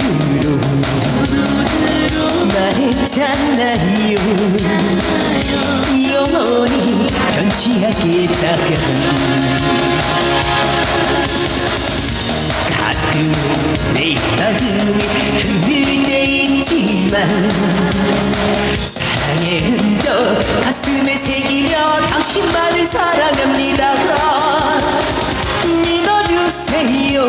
드르르르 말했잖아요 영원히 변치 않겠다고 가끔 내 마음이 흔들릴 때 있지만 사랑의 흔적 가슴에 새기며 당신만을 사랑합니다 믿어주세요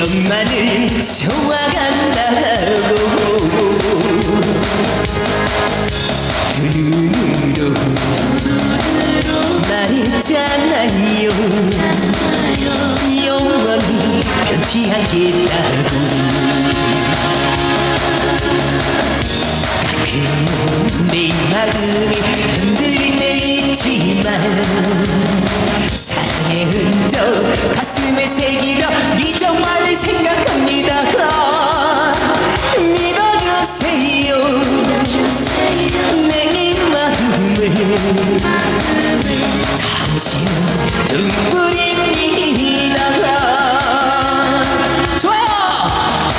미정만을 좋아한다고 드르르 말했잖아요. 영원히 변치 않겠다고. 가끔 내 마음이 있지만 사랑의 흔적 가슴에 당신은 등불입니다 좋아요!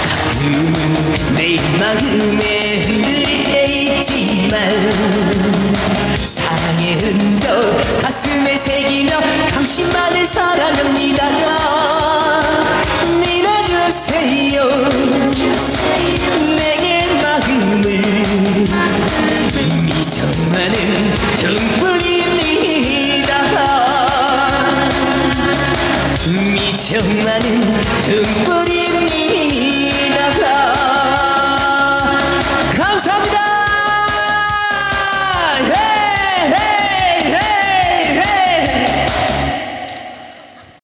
가끔은 내 마음에 흔들릴 때 있지만 사랑의 흔적 가슴에 새기며 당신만을 사랑합니다 미정만은 등불입니다